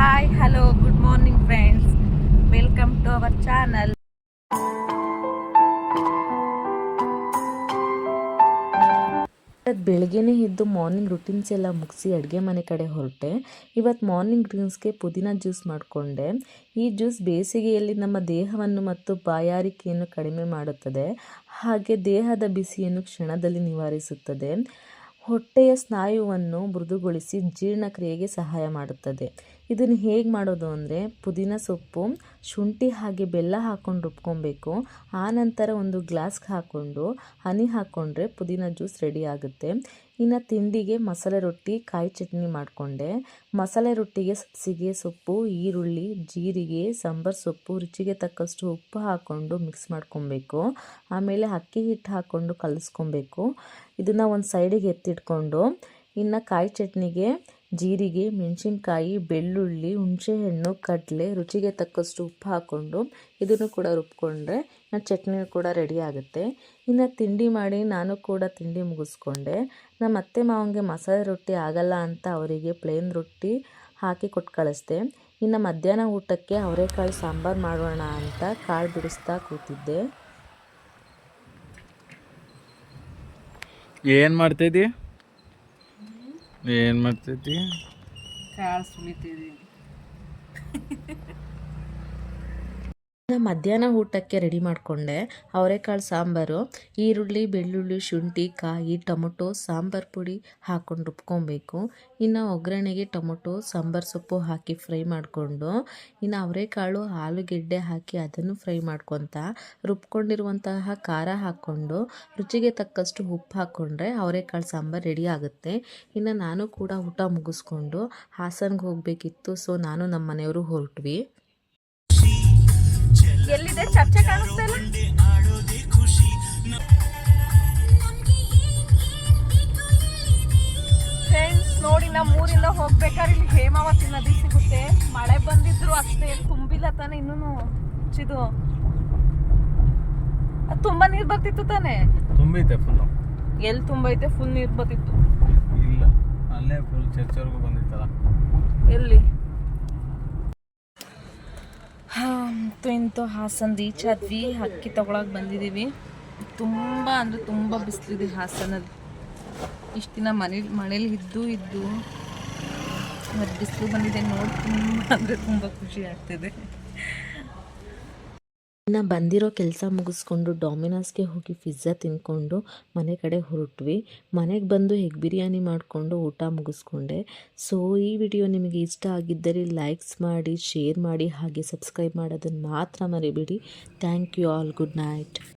Hi hello good morning friends welcome to our channel ಬೆಳಗ್ಗೆನೇ ಎದ್ದು morning routines ಎಲ್ಲ ಮುಗಿಸಿ ಅಡುಗೆ ಮನೆ ಕಡೆ ಹೊರಟೆ. ಇವತ್ತು ಮಾರ್ನಿಂಗ್ ಡ್ರಿಂಕ್ಸ್ಗೆ ಪುದೀನ ಜ್ಯೂಸ್ ಮಾಡಿಕೊಂಡೆ. ಈ ಜ್ಯೂಸ್ ಬೇಸಿಗೆಯಲ್ಲಿ ನಮ್ಮ ದೇಹವನ್ನು ಮತ್ತು ಬಾಯಾರಿಕೆಯನ್ನು ಕಡಿಮೆ ಮಾಡುತ್ತದೆ. ಹಾಗೆ ದೇಹದ ಬಿಸಿಯನ್ನು ಕ್ಷಣದಲ್ಲಿ ನಿವಾರಿಸುತ್ತದೆ. ಹೊಟ್ಟೆಯ ಸ್ನಾಯುವನ್ನು ಮೃದುಗೊಳಿಸಿ ಜೀರ್ಣಕ್ರಿಯೆಗೆ ಸಹಾಯ ಮಾಡುತ್ತದೆ. ಇದನ್ನು ಹೇಗೆ ಮಾಡೋದು ಅಂದರೆ ಪುದೀನ ಸೊಪ್ಪು, ಶುಂಠಿ ಹಾಗೆ ಬೆಲ್ಲ ಹಾಕ್ಕೊಂಡು ರುಬ್ಕೊಬೇಕು. ಆನಂತರ ಒಂದು ಗ್ಲಾಸ್ಗೆ ಹಾಕ್ಕೊಂಡು ಹನಿ ಹಾಕ್ಕೊಂಡ್ರೆ ಪುದೀನ ಜ್ಯೂಸ್ ರೆಡಿ ಆಗುತ್ತೆ. ಇನ್ನು ತಿಂಡಿಗೆ ಮಸಾಲೆ ರೊಟ್ಟಿ, ಕಾಯಿ ಚಟ್ನಿ ಮಾಡಿಕೊಂಡೆ. ಮಸಾಲೆ ರೊಟ್ಟಿಗೆ ಸಬ್ಸಿಗೆ ಸೊಪ್ಪು, ಈರುಳ್ಳಿ, ಜೀರಿಗೆ, ಸಾಂಬಾರು ಸೊಪ್ಪು, ರುಚಿಗೆ ತಕ್ಕಷ್ಟು ಉಪ್ಪು ಹಾಕ್ಕೊಂಡು ಮಿಕ್ಸ್ ಮಾಡ್ಕೊಬೇಕು. ಆಮೇಲೆ ಅಕ್ಕಿ ಹಿಟ್ಟು ಹಾಕ್ಕೊಂಡು ಕಲಿಸ್ಕೊಬೇಕು. ಇದನ್ನು ಒಂದು ಸೈಡಿಗೆ ಎತ್ತಿಟ್ಕೊಂಡು ಇನ್ನು ಕಾಯಿ ಚಟ್ನಿಗೆ ಜೀರಿಗೆ, ಮೆಣಸಿನ್ಕಾಯಿ, ಬೆಳ್ಳುಳ್ಳಿ, ಹುಣಸೆಹಣ್ಣು, ಕಡಲೆ ರುಚಿಗೆ ತಕ್ಕಷ್ಟು ಉಪ್ಪು ಹಾಕ್ಕೊಂಡು ಇದನ್ನು ಕೂಡ ರುಬ್ಕೊಂಡ್ರೆ ಚಟ್ನಿ ಕೂಡ ರೆಡಿ ಆಗುತ್ತೆ. ಇನ್ನು ತಿಂಡಿ ಮಾಡಿ ನಾನು ಕೂಡ ತಿಂಡಿ ಮುಗಿಸ್ಕೊಂಡೆ. ನಮ್ಮ ಅತ್ತೆ ಮಾವನಿಗೆ ಮಸಾಲೆ ರೊಟ್ಟಿ ಆಗಲ್ಲ ಅಂತ ಅವರಿಗೆ ಪ್ಲೇನ್ ರೊಟ್ಟಿ ಹಾಕಿ ಕೊಟ್ಟು ಕಳಿಸ್ದೆ. ಇನ್ನು ಮಧ್ಯಾಹ್ನ ಊಟಕ್ಕೆ ಅವರೆಕಾಳು ಸಾಂಬಾರು ಮಾಡೋಣ ಅಂತ ಕಾಳು ಬಿಡಿಸ್ತಾ ಕೂತಿದ್ದೆ. ಏನು ಮಾಡ್ತೈತಿ ಏನು ಮಾಡ್ತೈತಿ ಕಾಳು ಸುಳಿತಿದ್ದೀನಿ ನಾನು ಮಧ್ಯಾಹ್ನ ಊಟಕ್ಕೆ ರೆಡಿ ಮಾಡಿಕೊಂಡೆ. ಅವರೆಕಾಳು ಸಾಂಬಾರು, ಈರುಳ್ಳಿ, ಬೆಳ್ಳುಳ್ಳಿ, ಶುಂಠಿ, ಕಾಯಿ, ಟೊಮೊಟೊ, ಸಾಂಬಾರು ಪುಡಿ ಹಾಕ್ಕೊಂಡು ರುಬ್ಕೊಬೇಕು. ಇನ್ನು ಒಗ್ಗರಣೆಗೆ ಟೊಮೊಟೊ, ಸಾಂಬಾರು ಸೊಪ್ಪು ಹಾಕಿ ಫ್ರೈ ಮಾಡಿಕೊಂಡು, ಇನ್ನು ಅವರೆಕಾಳು, ಆಲೂಗೆಡ್ಡೆ ಹಾಕಿ ಅದನ್ನು ಫ್ರೈ ಮಾಡ್ಕೊತ ರುಬ್ಕೊಂಡಿರುವಂತಹ ಖಾರ ಹಾಕ್ಕೊಂಡು ರುಚಿಗೆ ತಕ್ಕಷ್ಟು ಉಪ್ಪು ಹಾಕ್ಕೊಂಡ್ರೆ ಅವರೆಕಾಳು ಸಾಂಬಾರು ರೆಡಿ ಆಗುತ್ತೆ. ಇನ್ನು ನಾನು ಕೂಡ ಊಟ ಮುಗಿಸ್ಕೊಂಡು ಹಾಸನ್ಗೆ ಹೋಗಬೇಕಿತ್ತು, ಸೊ ನಾನು ನಮ್ಮ ಮನೆಯವರು ಹೊರಟ್ವಿ. ಎಲ್ಲಿದೆ? ಚರ್ಚೆ ಕಾಣಿಸ್ತಾ ಇಲ್ಲ? ಫ್ರೆಂಡ್ಸ್ ನೋಡಿ ನಮ್ಮ ಊರಿಂದ ಹೋಗ್ಬೇಕಾದ್ರೆ ಇಲ್ಲಿ ಹೇಮಾವತಿ ನದಿ ಸಿಗುತ್ತೆ. ಮಳೆ ಬಂದಿದ್ರು ಅಷ್ಟೇ ತುಂಬಿಲ್ಲ ತಾನೆ ಇನ್ನೂ ಚಿದು. ಅದು ತುಂಬಾ ನೀರ್ ಬರ್ತಿತ್ತು ತಾನೆ? ತುಂಬೈತೆ ಫುಲ್ ಎಲ್ಲಿ ತುಂಬೈತೆ? ಫುಲ್ ನೀರ್ ಬರ್ತಿತ್ತು. ಇಲ್ಲ ಅಲ್ಲೇ ಫುಲ್ ಚರ್ಚ್ವರೆಗೂ ಬಂದಿತ್ತಲ್ಲ. ಎಲ್ಲಿ? ಅಂತೂ ಇಂತೂ ಹಾಸನ್ ರೀಚ್ ಆದ್ವಿ ಅಕ್ಕಿ ತಗೊಳಕ್ ಬಂದಿದ್ದೀವಿ ತುಂಬ ಅಂದರೆ ತುಂಬ ಬಿಸಿಲಿದೆ ಹಾಸನಲ್ಲಿ ಇಷ್ಟು ದಿನ ಮನೇಲಿ ಮನೇಲಿ ಇದ್ದು ಇದ್ದು ಮತ್ತು ಬಿಸಿಲು ಬಂದಿದೆ ನೋಡಿ, ತುಂಬ ಅಂದರೆ ತುಂಬ ಖುಷಿ ಆಗ್ತಿದೆ. ಇನ್ನು ಬಂದಿರೋ ಕೆಲಸ ಮುಗಿಸ್ಕೊಂಡು ಡಾಮಿನೋಸ್ಗೆ ಹೋಗಿ ಪಿಜ್ಜಾ ತಿಂದ್ಕೊಂಡು ಮನೆ ಕಡೆ ಹೊರಟ್ವಿ. ಮನೆಗೆ ಬಂದು ಎಗ್ ಬಿರಿಯಾನಿ ಮಾಡಿಕೊಂಡು ಊಟ ಮುಗಿಸ್ಕೊಂಡೆ. ಸೊ ಈ ವಿಡಿಯೋ ನಿಮಗೆ ಇಷ್ಟ ಆಗಿದ್ದರೆ ಲೈಕ್ಸ್ ಮಾಡಿ ಶೇರ್ ಮಾಡಿ, ಹಾಗೆ ಸಬ್ಸ್ಕ್ರೈಬ್ ಮಾಡೋದನ್ನು ಮಾತ್ರ ಮರಿಬೇಡಿ. Thank you all good night